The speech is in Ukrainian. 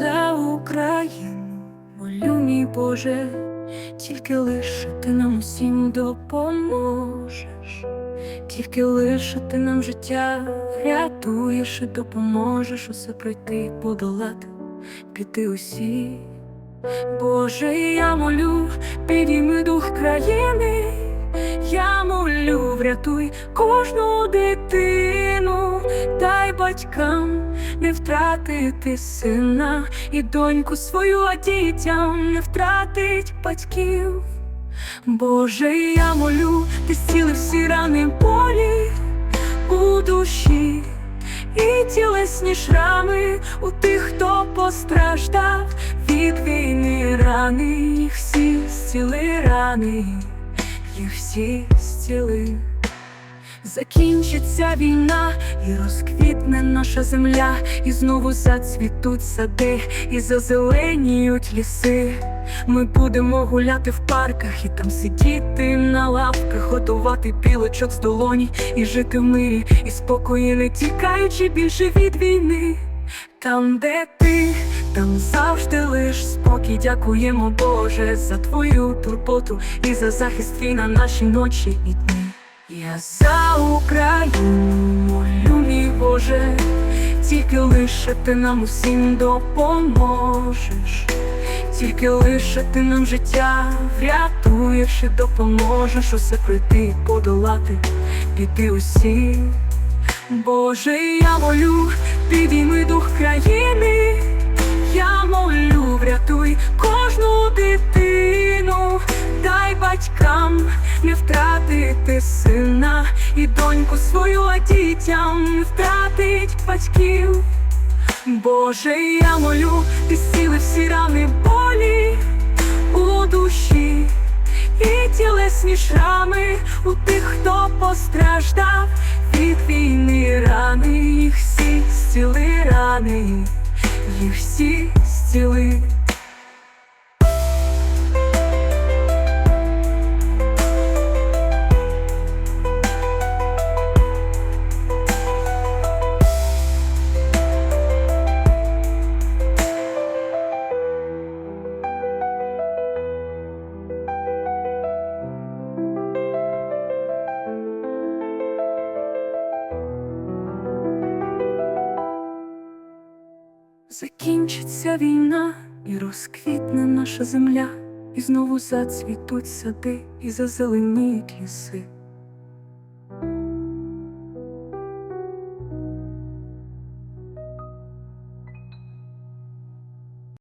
Україну, молю, мій Боже, тільки лише ти нам усім допоможеш, тільки лише ти нам життя рятуєш і допоможеш усе пройти, подолати, піти усі. Боже, я молю, підійми дух країни, молю, врятуй кожну дитину, дай батькам не втратити сина і доньку свою, а дітям не втратить батьків. Боже, я молю, ти зціли всі рани болі у душі і тілесні шрами у тих, хто постраждав від війни. Рани, їх всі зціли рани, їх всі зціли. Закінчиться війна і розквітне наша земля, і знову зацвітуть сади, і зазеленіють ліси. Ми будемо гуляти в парках і там сидіти на лавках, готувати пілочок з долоні і жити в мирі, і спокої, не тікаючи більше від війни. Там, де ти, там завжди лиш спокій. Дякуємо, Боже, за твою турботу і за захист твій на наші ночі і дні. Я за Україну молю, мій Боже, тільки лише ти нам усім допоможеш, тільки лише ти нам життя врятуєш і допоможеш усе пройти, подолати, піти усі. Боже, я молю, підійми дух країни, врятуй кожну дитину, дай батькам не втратити сина і доньку свою, а дітям не втратить батьків. Боже, я молю, ти зціли всі рани болі у душі і тілесні шрами у тих, хто постраждав від війни рани, їх всі зціли рани, їх всі зціли. Закінчиться війна і розквітне наша земля, і знову зацвітуть сади, і зазеленіють ліси.